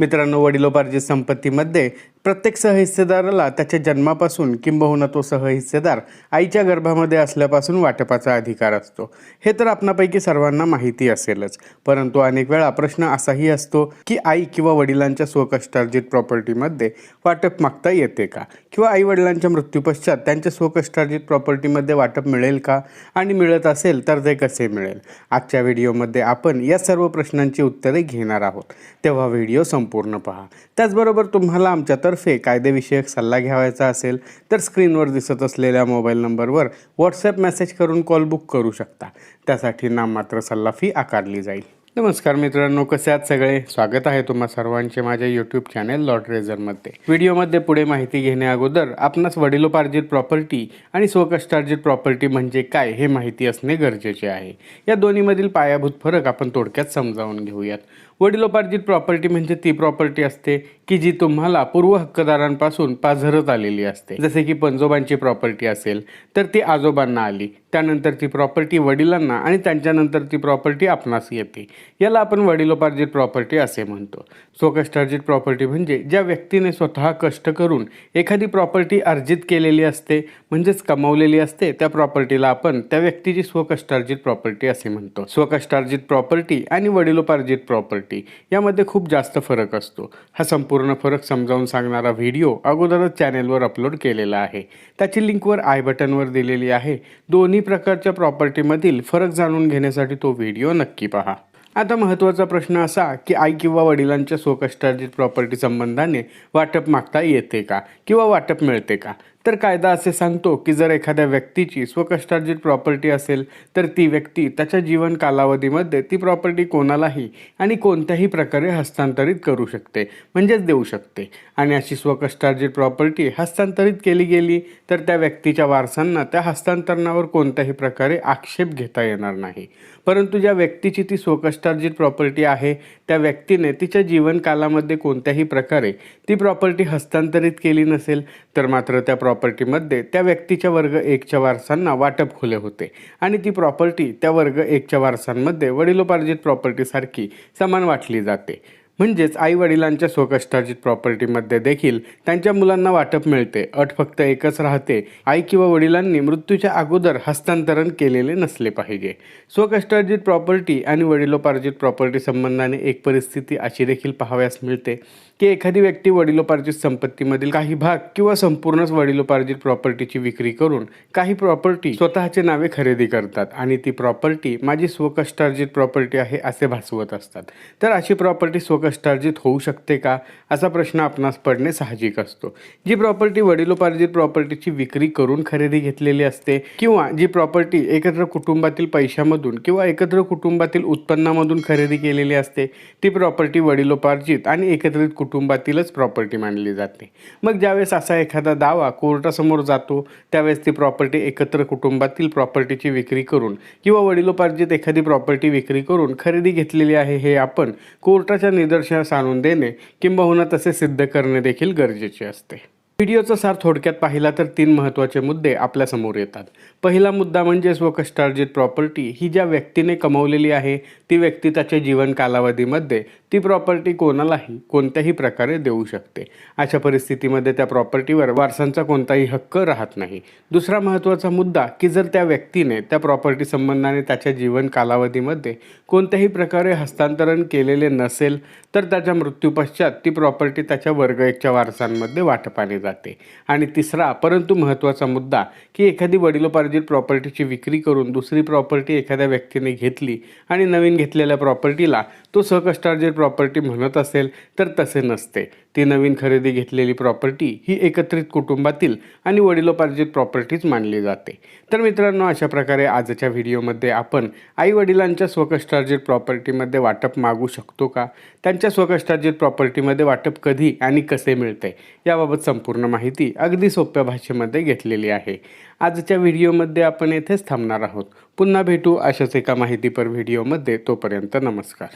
मित्रांनो वडिलोपार्जित संपत्तीमध्ये प्रत्येक सहहिस्सेदाराला त्याच्या जन्मापासून किंबहुना तो सहहिस्सेदार आईच्या गर्भामध्ये असल्यापासून वाटपाचा अधिकार असतो. हे तर आपणापैकी सर्वांना माहिती असेलच. परंतु अनेक वेळा प्रश्न असाही असतो की आई किंवा वडिलांच्या स्वकष्टार्जित प्रॉपर्टीमध्ये वाटप मागता येते का? किंवा आई वडिलांच्या मृत्यूपश्चात त्यांच्या स्वकष्टार्जित प्रॉपर्टीमध्ये वाटप मिळेल का? आणि मिळत असेल तर ते कसे मिळेल? आजच्या व्हिडिओमध्ये आपण या सर्व प्रश्नांची उत्तरे घेणार आहोत. तेव्हा व्हिडिओ संपूर्ण पहा. त्याचबरोबर तुम्हाला आमच्यातर्फे कायदेविषयक सल्ला घ्यावायचा असेल तर स्क्रीनवर दिसत असलेल्या मोबाईल नंबरवर व्हॉट्सॲप मेसेज करून कॉल बुक करू शकता. त्यासाठी नाममात्र सल्ला फी आकारली जाईल. नमस्कार मित्रांनो कसे आहात सगळे? स्वागत आहे तुम्हा सर्वांचे माझ्या यूट्यूब चॅनेल लॉट रेझरमध्ये व्हिडिओमध्ये पुढे माहिती घेण्या अगोदर आपणास वडिलोपार्जित प्रॉपर्टी आणि स्वकष्टार्जित प्रॉपर्टी म्हणजे काय हे माहिती असणे गरजेचे आहे. या दोन्हीमधील पायाभूत फरक आपण थोडक्यात समजावून घेऊयात. वडिलोपार्जित प्रॉपर्टी म्हणजे ती प्रॉपर्टी असते की जी तुम्हाला पूर्व हक्कदारांपासून पाझरत आलेली असते. जसे की पंजोबांची प्रॉपर्टी असेल तर ती आजोबांना आली. त्यानंतर ती प्रॉपर्टी वडिलांना आणि त्यांच्यानंतर ती प्रॉपर्टी आपणास येते. याला आपण वडिलोपार्जित प्रॉपर्टी असे म्हणतो. स्वकष्टार्जित प्रॉपर्टी म्हणजे ज्या व्यक्तीने स्वतः कष्ट करून एखादी प्रॉपर्टी अर्जित केलेली असते म्हणजेच कमावलेली असते त्या प्रॉपर्टीला आपण त्या व्यक्तीची स्वकष्टार्जित प्रॉपर्टी असे म्हणतो. स्वकष्टार्जित प्रॉपर्टी आणि वडिलोपार्जित प्रॉपर्टी यामध्ये खूप जास्त फरक असतो. हा संपूर्ण फरक समजावून सांगणारा व्हिडिओ अगोदरच चॅनेलवर अपलोड केलेला आहे. त्याची लिंकवर आय बटनवर दिलेली आहे. दोन्ही प्रकारच्या प्रॉपर्टीमधील फरक जाणून घेण्यासाठी तो व्हिडिओ नक्की पहा. आता महत्त्वाचा प्रश्न असा की आई किंवा वडिलांच्या स्वकष्टार्जित प्रॉपर्टी संबंधाने वाटप मागता येते का? किंवा वाटप मिळते का? तर कायदा असे सांगतो की जर एखाद्या व्यक्तीची स्वकष्टार्जित प्रॉपर्टी असेल तर ती व्यक्ती त्याच्या जीवन कालावधीमध्ये ती प्रॉपर्टी कोणालाही आणि कोणत्याही प्रकारे हस्तांतरित करू शकते म्हणजेच देऊ शकते. आणि अशी स्वकष्टार्जित प्रॉपर्टी हस्तांतरित केली गेली तर त्या व्यक्तीच्या वारसांना त्या हस्तांतरणावर कोणत्याही प्रकारे आक्षेप घेता येणार नाही. परंतु ज्या व्यक्तीची ती स्वकष्टार्जित प्रॉपर्टी आहे त्या व्यक्तीने तिच्या जीवनकालामध्ये कोणत्याही प्रकारे ती प्रॉपर्टी हस्तांतरित केली नसेल तर मात्र त्या प्रॉ प्रॉपर्टीमध्ये त्या व्यक्तीच्या वर्ग एकच्या वारसांना वाटप खुले होते. आणि ती प्रॉपर्टी त्या वर्ग एकच्या वारसांमध्ये वडिलोपार्जित प्रॉपर्टीसारखी समान वाटली जाते. म्हणजेच आई वडिलांच्या स्वकष्टार्जित प्रॉपर्टीमध्ये देखील त्यांच्या मुलांना वाटप मिळते. अट फक्त एकच राहते. आई किंवा वडिलांनी मृत्यूच्या अगोदर हस्तांतरण केलेले नसले पाहिजे. स्वकष्टार्जित प्रॉपर्टी आणि वडिलोपार्जित प्रॉपर्टी संबंधाने एक परिस्थिती अशी देखील पाहाव्यास मिळते. की एखादी व्यक्ती वडिलोपार्जित संपत्तीमधील काही भाग किंवा संपूर्णच वडिलोपार्जित प्रॉपर्टीची विक्री करून काही प्रॉपर्टी स्वतःचे नावे खरेदी करतात आणि ती प्रॉपर्टी माझी स्वकष्टार्जित प्रॉपर्टी आहे असे भासवत असतात. तर अशी प्रॉपर्टी स्वकष्टार्जित होऊ शकते का? असा प्रश्न आपणास पडणे साहजिक असतो. जी प्रॉपर्टी वडिलोपार्जित प्रॉपर्टीची विक्री करून खरेदी घेतलेली असते किंवा जी प्रॉपर्टी एकत्र कुटुंबातील पैशामधून किंवा एकत्र कुटुंबातील उत्पन्नामधून खरेदी केलेली असते ती प्रॉपर्टी वडिलोपार्जित आणि एकत्रित कुटुंबातीलच प्रॉपर्टी मानली जाते. मग ज्यावेळेस असा एखादा दावा कोर्टासमोर जातो त्यावेळेस ती प्रॉपर्टी एकत्र कुटुंबातील प्रॉपर्टीची विक्री करून किंवा वडिलोपार्जित एखादी प्रॉपर्टी विक्री करून खरेदी घेतलेली आहे हे आपण कोर्टाच्या निदर्शनास आणून देणे किंबहुना तसे सिद्ध करणे देखील गरजेचे असते. व्हिडिओचा सार थोडक्यात पाहिला तर तीन महत्त्वाचे मुद्दे आपल्यासमोर येतात. पहिला मुद्दा म्हणजे स्वकष्टार्जित प्रॉपर्टी ही ज्या व्यक्तीने कमवलेली आहे ती व्यक्ती त्याच्या जीवन कालावधीमध्ये ती प्रॉपर्टी कोणालाही कोणत्याही प्रकारे देऊ शकते. अशा परिस्थितीमध्ये त्या प्रॉपर्टीवर वारसांचा कोणताही हक्क राहत नाही. दुसरा महत्त्वाचा मुद्दा की जर त्या व्यक्तीने त्या प्रॉपर्टी संबंधाने त्याच्या जीवन कालावधीमध्ये कोणत्याही प्रकारे हस्तांतरण केलेले नसेल तर त्याच्या मृत्यूपश्चात ती प्रॉपर्टी त्याच्या वर्ग एकच्या वारसांमध्ये वाटपाने जाते. आणि तिसरा परंतु महत्त्वाचा मुद्दा की एखादी वडिलोपार्जित प्रॉपर्टीची विक्री करून दुसरी प्रॉपर्टी एखाद्या व्यक्तीने घेतली आणि नवीन घेतलेल्या प्रॉपर्टीला तो सहकष्टार्जित प्रॉपर्टी म्हणत असेल तर तसे नसते. ती नवीन खरेदी घेतलेली प्रॉपर्टी ही एकत्रित कुटुंबातील आणि वडिलोपार्जित प्रॉपर्टीच मानली जाते. तर मित्रांनो अशा प्रकारे आजच्या व्हिडिओमध्ये आपण आई वडिलांच्या स्वकष्टार्जित प्रॉपर्टीमध्ये वाटप मागू शकतो का? त्यांच्या स्वकष्टार्जित प्रॉपर्टीमध्ये वाटप कधी आणि कसे मिळते? याबाबत संपूर्ण माहिती अगदी सोप्या भाषेमध्ये घेतलेली आहे. आजच्या व्हिडिओमध्ये आपण येथेच थांबणार आहोत. पुन्हा भेटू अशाच एका माहितीपर व्हिडिओमध्ये. तोपर्यंत नमस्कार.